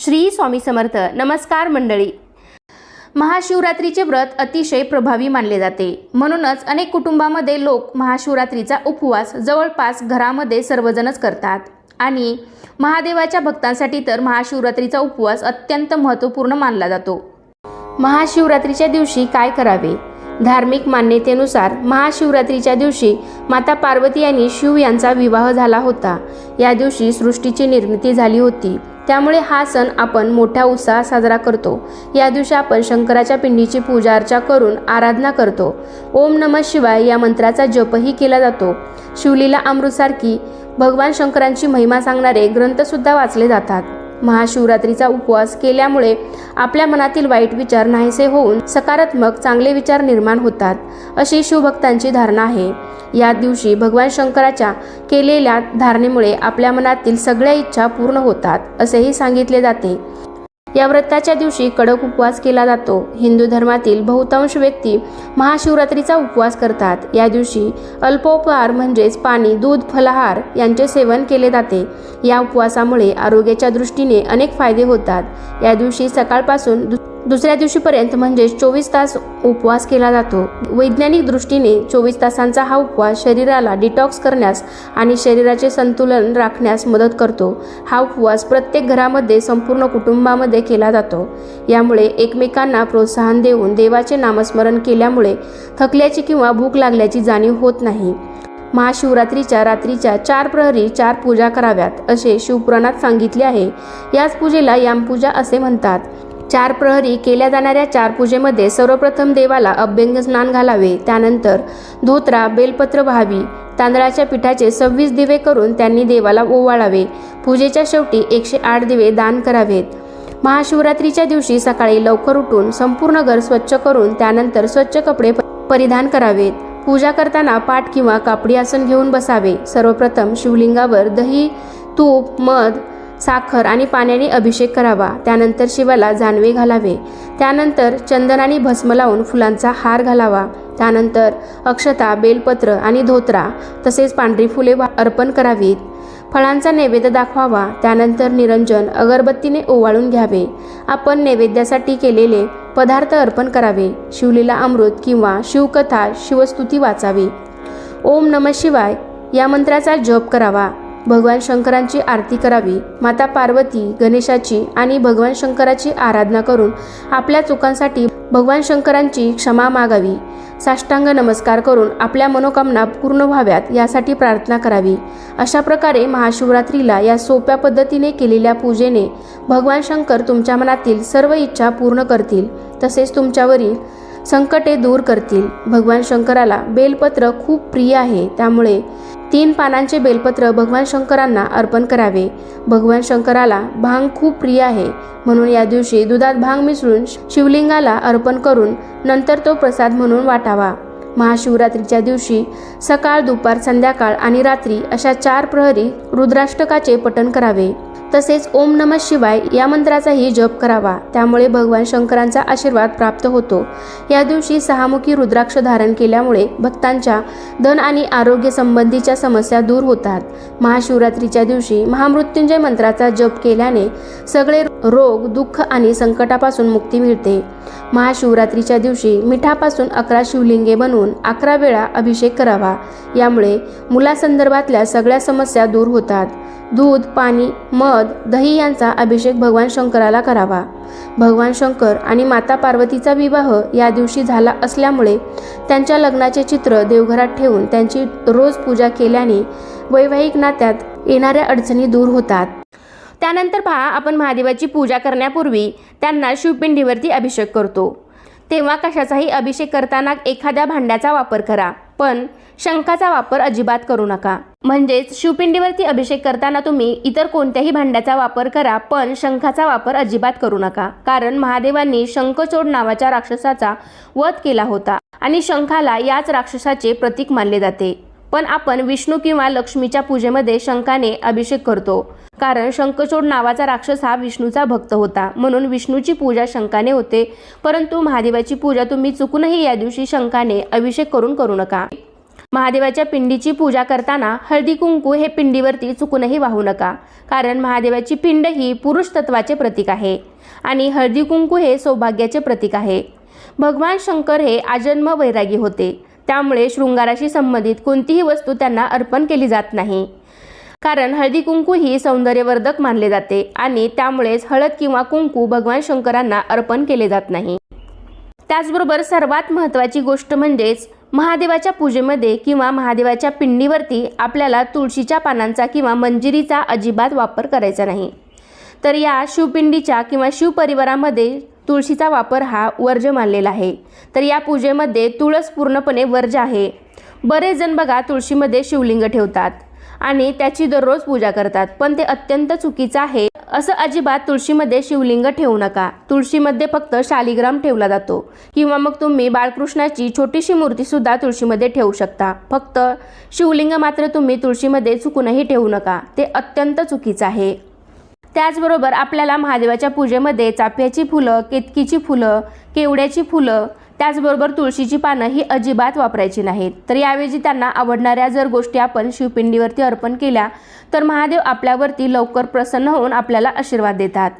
श्री स्वामी समर्थ. नमस्कार मंडळी. महाशिवरात्रीचे व्रत अतिशय प्रभावी मानले जाते. म्हणूनच अनेक कुटुंबामध्ये लोक महाशिवरात्रीचा उपवास जवळपास घरामध्ये सर्वजणच करतात. आणि महादेवाच्या भक्तांसाठी तर महाशिवरात्रीचा उपवास अत्यंत महत्त्वपूर्ण मानला जातो. महाशिवरात्रीच्या दिवशी काय करावे? धार्मिक मान्यतेनुसार महाशिवरात्रीच्या दिवशी माता पार्वती आणि शिव यांचा विवाह झाला होता. या दिवशी सृष्टीची निर्मिती झाली होती. त्यामुळे हा सण आपण मोठ्या उत्साहात साजरा करतो. या दिवशी आपण शंकराच्या पिंडीची पूजा अर्चा करून आराधना करतो. ओम नमः शिवाय या मंत्राचा जपही केला जातो. शिवलीला अमृतसारखी भगवान शंकरांची महिमा सांगणारे ग्रंथसुद्धा वाचले जातात. महाशिवरात्रीचा उपवास केल्यामुळे आपल्या मनातील वाईट विचार नाहीसे होऊन सकारात्मक चांगले विचार निर्माण होतात अशी शिवभक्तांची धारणा आहे. या दिवशी भगवान शंकराच्या केलेल्या धारणेमुळे आपल्या मनातील सगळ्या इच्छा पूर्ण होतात असेही सांगितले जाते. या व्रताच्या दिवशी कडक उपवास केला जातो. हिंदू धर्मातील बहुतांश व्यक्ती महाशिवरात्रीचा उपवास करतात. या दिवशी अल्पोपहार म्हणजेच पाणी दूध फलाहार यांचे सेवन केले जाते. या उपवासामुळे आरोग्याच्या दृष्टीने अनेक फायदे होतात. या दिवशी सकाळपासून दु- दुसऱ्या दिवशीपर्यंत म्हणजेच चोवीस तास उपवास केला जातो. वैज्ञानिक दृष्टीने चोवीस तासांचा हा उपवास शरीराला डिटॉक्स करण्यास आणि शरीराचे संतुलन राखण्यास मदत करतो. हा उपवास प्रत्येक घरामध्ये संपूर्ण कुटुंबामध्ये केला जातो. यामुळे एकमेकांना प्रोत्साहन देऊन देवाचे नामस्मरण केल्यामुळे थकल्याची किंवा भूक लागल्याची जाणीव होत नाही. महाशिवरात्रीच्या रात्रीच्या चार प्रहरी चार पूजा कराव्यात असे शिवपुराणात सांगितले आहे. याच पूजेला यामपूजा असे म्हणतात. चार प्रहरी केल्या जाणाऱ्या चार पूजेमध्ये सर्वप्रथम देवाला अभ्यंग स्नान घालावे. त्यानंतर धोत्रा बेलपत्र व्हावी. तांदळाच्या पिठाचे सव्वीस दिवे करून त्यांनी देवाला ओवाळावे. पूजेच्या शेवटी एकशे आठ दिवे दान करावेत. महाशिवरात्रीच्या दिवशी सकाळी लवकर उठून संपूर्ण घर स्वच्छ करून त्यानंतर स्वच्छ कपडे प- परिधान करावेत. पूजा करताना पाठ किंवा कापडी आसन घेऊन बसावे. सर्वप्रथम शिवलिंगावर दही तूप मध साखर आणि पाण्याने अभिषेक करावा. त्यानंतर शिवाला जानवे घालावे. त्यानंतर चंदनाने भस्म लावून फुलांचा हार घालावा. त्यानंतर अक्षता बेलपत्र आणि धोत्रा तसेच पांढरी फुले वा- अर्पण करावीत. फळांचा नैवेद्य दाखवावा. त्यानंतर निरंजन अगरबत्तीने ओवाळून घ्यावे. आपण नैवेद्यासाठी केलेले पदार्थ अर्पण करावे. शिवलीला अमृत किंवा शिवकथा शिवस्तुती वाचावी. ओम नम शिवाय या मंत्राचा जप करावा. भगवान शंकरांची आरती करावी माता पार्वती गणेशाची आणि भगवान शंकराची आराधना करून आपल्या चुकांसाठी भगवान शंकरांची क्षमा मागावी. साष्टांग नमस्कार करून आपल्या मनोकामना पूर्ण व्हाव्यात यासाठी प्रार्थना करावी. अशा प्रकारे महाशिवरात्रीला या सोप्या पद्धतीने केलेल्या पूजेने भगवान शंकर तुमच्या मनातील सर्व इच्छा पूर्ण करतील तसेच तुमच्यावरील संकटे दूर करतील. भगवान शंकराला बेलपत्र खूप प्रिय आहे त्यामुळे तीन पानांचे बेलपत्र भगवान शंकरांना अर्पण करावे. भगवान शंकराला भांग खूप प्रिय आहे. म्हणून या दिवशी दुधात भांग मिसळून शिवलिंगाला अर्पण करून नंतर तो प्रसाद म्हणून वाटावा. महाशिवरात्रीच्या दिवशी सकाळ दुपार संध्याकाळ आणि रात्री अशा चार प्रहरी रुद्राष्टकाचे पठण करावे. तसेच ओम नम शिवाय या मंत्राचाही जप करावा. त्यामुळे भगवान शंकरांचा आशीर्वाद प्राप्त होतो. या दिवशी सहामुखी रुद्राक्ष धारण केल्यामुळे भक्तांच्या धन आणि आरोग्य संबंधीच्या समस्या दूर होतात. महाशिवरात्रीच्या दिवशी महामृत्युंजय मंत्राचा जप केल्याने सगळे रोग दुःख आणि संकटापासून मुक्ती मिळते. महाशिवरात्रीच्या दिवशी मिठापासून अकरा शिवलिंगे बनवून अकरा वेळा अभिषेक करावा. यामुळे मुलासंदर्भातल्या सगळ्या समस्या दूर होतात. दूध पाणी मध दही यांचा अभिषेक भगवान शंकराला करावा. भगवान शंकर आणि माता पार्वतीचा विवाह या दिवशी झाला असल्यामुळे त्यांच्या लग्नाचे चित्र देवघरात ठेवून त्यांची रोज पूजा केल्याने वैवाहिक नात्यात येणाऱ्या अडचणी दूर होतात. त्यानंतर पहा आपण महादेवाची पूजा करण्यापूर्वी त्यांना शिवपिंडीवरती अभिषेक करतो. तेव्हा कशाचाही अभिषेक करताना एखाद्या भांड्याचा वापर करा. पण शंखाचा वापर अजिबात करू नका. म्हणजेच शिवपिंडीवरती अभिषेक करताना तुम्ही इतर कोणत्याही भांड्याचा वापर करा पण शंखाचा वापर अजिबात करू नका. कारण महादेवांनी शंखचोड नावाच्या राक्षसाचा वध केला होता आणि शंखाला याच राक्षसाचे प्रतीक मानले जाते. पण आपण विष्णू किंवा लक्ष्मीच्या पूजेमध्ये शंखाने अभिषेक करतो. कारण शंखचोड नावाचा राक्षस हा विष्णूचा भक्त होता. म्हणून विष्णूची पूजा शंकाने होते. परंतु महादेवाची पूजा तुम्ही चुकूनही या दिवशी शंखाने अभिषेक करून करू नका. महादेवाच्या पिंडीची पूजा करताना हळदी कुंकू हे पिंडीवरती चुकूनही वाहू नका. कारण महादेवाची पिंड ही पुरुष तत्वाचे प्रतीक आहे आणि हळदी कुंकू हे सौभाग्याचे प्रतीक आहे. भगवान शंकर हे आजन्म वैरागी होते. त्यामुळे शृंगाराशी संबंधित कोणतीही वस्तू त्यांना अर्पण केली जात नाही. कारण हळदी कुंकू ही सौंदर्यवर्धक मानले जाते आणि त्यामुळेच हळद किंवा कुंकू भगवान शंकरांना अर्पण केले जात नाही. त्याचबरोबर सर्वात महत्त्वाची गोष्ट म्हणजेच महादेवाच्या पूजेमध्ये किंवा महादेवाच्या पिंडीवरती आपल्याला तुळशीच्या पानांचा किंवा मंजिरीचा अजिबात वापर करायचा नाही. तर या शिवपिंडीच्या किंवा शिवपरिवारामध्ये तुळशीचा वापर हा वर्ज्य मानलेला आहे. तर या पूजेमध्ये तुळस पूर्णपणे वर्ज्य आहे. बरेच जण बघा तुळशीमध्ये शिवलिंग ठेवतात. आणि त्याची दररोज पूजा करतात. पण ते अत्यंत चुकीचं आहे असं अजिबात तुळशीमध्ये शिवलिंग ठेवू नका. तुळशीमध्ये फक्त शालिग्राम ठेवला जातो. किंवा मग तुम्ही बाळकृष्णाची छोटीशी मूर्ती सुद्धा तुळशीमध्ये ठेवू शकता. फक्त शिवलिंग मात्र तुम्ही तुळशीमध्ये चुकूनही ठेवू नका. ते अत्यंत चुकीचं आहे. त्याचबरोबर आपल्याला महादेवाच्या पूजेमध्ये चाफ्याची फुलं केतकीची फुलं केवड्याची फुलं त्याचबरोबर तुळशीची पानं ही अजिबात वापरायची नाहीत. तर याऐवजी त्यांना आवडणाऱ्या जर गोष्टी आपण शिवपिंडीवरती अर्पण केल्या तर महादेव आपल्यावरती लवकर प्रसन्न होऊन आपल्याला आशीर्वाद देतात.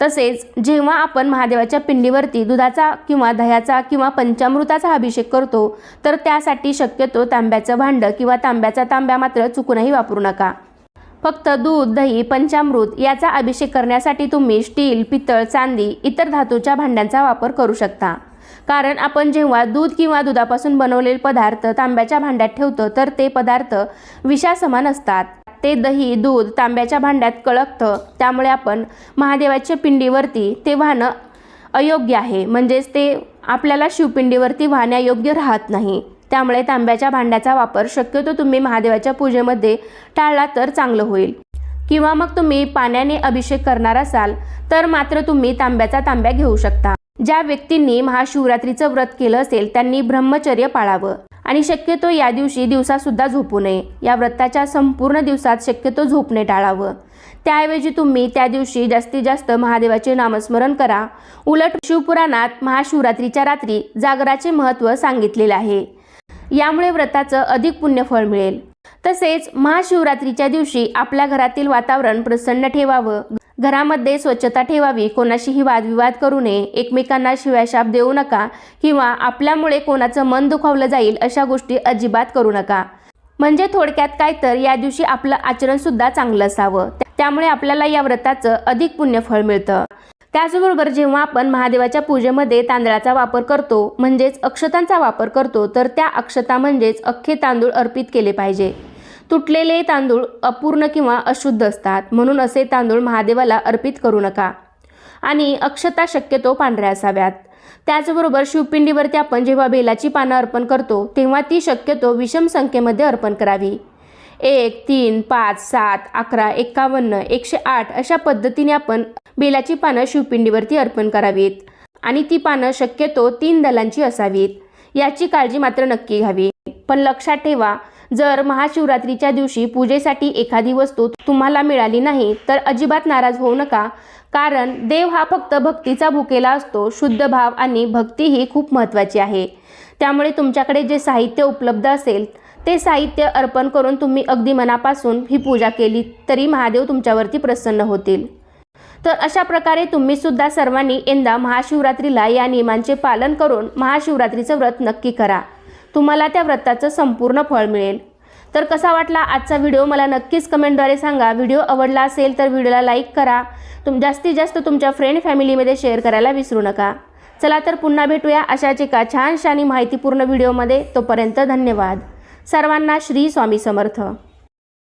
तसेच जेव्हा आपण महादेवाच्या पिंडीवरती दुधाचा किंवा दह्याचा किंवा पंचामृताचा अभिषेक करतो तर त्यासाठी शक्यतो तांब्याचं भांडं किंवा तांब्याचा तांब्या मात्र चुकूनही वापरू नका. फक्त दूध दही पंचामृत याचा अभिषेक करण्यासाठी तुम्ही स्टील पितळ चांदी इतर धातूच्या भांड्यांचा वापर करू शकता. कारण आपण जेव्हा दूध किंवा दुधापासून बनवलेले पदार्थ तांब्याच्या भांड्यात ठेवतो तर ते पदार्थ विषासमान असतात. ते दही दूध तांब्याच्या भांड्यात कळकतं त्यामुळे आपण महादेवाच्या पिंडीवरती ते वाहणं अयोग्य आहे. म्हणजेच ते आपल्याला शिवपिंडीवरती वाहण्यायोग्य राहत नाही. त्यामुळे तांब्याच्या भांड्याचा वापर शक्यतो तुम्ही महादेवाच्या पूजेमध्ये टाळला तर चांगलं होईल. किंवा मग तुम्ही पाण्याने अभिषेक करणार असाल तर मात्र तुम्ही तांब्याचा तांब्या घेऊ शकता. ज्या व्यक्तींनी महाशिवरात्रीचं व्रत केलं असेल त्यांनी ब्रह्मचर्य पाळावं. आणि शक्यतो या दिवशी दिवसासुद्धा झोपू नये. या व्रताच्या संपूर्ण दिवसात शक्यतो झोपणे टाळावं. त्याऐवजी तुम्ही त्या दिवशी जास्तीत जास्त महादेवाचे नामस्मरण करा. उलट शिवपुराणात महाशिवरात्रीच्या रात्री जागराचे महत्त्व सांगितलेले आहे. यामुळे व्रताचं अधिक पुण्यफळ मिळेल. तसेच महाशिवरात्रीच्या दिवशी आपल्या घरातील वातावरण प्रसन्न ठेवावं. घरामध्ये स्वच्छता ठेवावी कोणाशीही वादविवाद करू नये एकमेकांना शिव्याशाप देऊ नका किंवा आपल्यामुळे कोणाचं मन दुखावलं जाईल अशा गोष्टी अजिबात करू नका. म्हणजे थोडक्यात काय तर या दिवशी आपलं आचरणसुद्धा चांगलं असावं. त्यामुळे आपल्याला या व्रताचं अधिक पुण्यफळ मिळतं. त्याचबरोबर जेव्हा आपण महादेवाच्या पूजेमध्ये तांदळाचा वापर करतो म्हणजेच अक्षतांचा वापर करतो तर त्या अक्षता म्हणजेच अख्खे तांदूळ अर्पित केले पाहिजे. तुटलेले तांदूळ अपूर्ण किंवा अशुद्ध असतात. म्हणून असे तांदूळ महादेवाला अर्पित करू नका. आणि अक्षता शक्यतो पांढऱ्या असाव्यात. त्याचबरोबर शिवपिंडीवरती आपण जेव्हा बेलाची पानं अर्पण करतो तेव्हा ती शक्यतो विषम संख्येमध्ये अर्पण करावी. एक तीन पाच सात अकरा एक्कावन्न एकशे आठ अशा पद्धतीने आपण बेलाची पानं शिवपिंडीवरती अर्पण करावीत. आणि ती पानं शक्यतो तीन दलांची असावीत. याची काळजी मात्र नक्की घ्यावी. पण लक्षात ठेवा जर महाशिवरात्रीच्या दिवशी पूजेसाठी एखादी वस्तू तुम्हाला मिळाली नाही तर अजिबात नाराज होऊ नका. कारण देव हा फक्त भक्तीचा भुकेला असतो शुद्ध भाव आणि भक्ती ही खूप महत्त्वाची आहे. त्यामुळे तुमच्याकडे जे साहित्य उपलब्ध असेल ते साहित्य अर्पण करून तुम्ही अगदी मनापासून ही पूजा केली तरी महादेव तुमच्यावरती प्रसन्न होतील. तर अशा प्रकारे तुम्ही सुद्धा सर्वांनी यंदा महाशिवरात्रीला या नियमांचे पालन करून महाशिवरात्रीचं व्रत नक्की करा. तुम्हाला त्या व्रताचं संपूर्ण फळ मिळेल. तर कसा वाटला आजचा व्हिडिओ? मला नक्कीच कमेंटद्वारे सांगा. व्हिडिओ आवडला असेल तर व्हिडिओला लाईक करा. तुम जास्तीत जास्त तुमच्या फ्रेंड फॅमिलीमध्ये शेअर करायला विसरू नका. चला तर पुन्हा भेटूया अशाच एका छानशा आणि माहितीपूर्ण व्हिडिओमध्ये. तोपर्यंत धन्यवाद. सर्वांना श्री स्वामी समर्थ.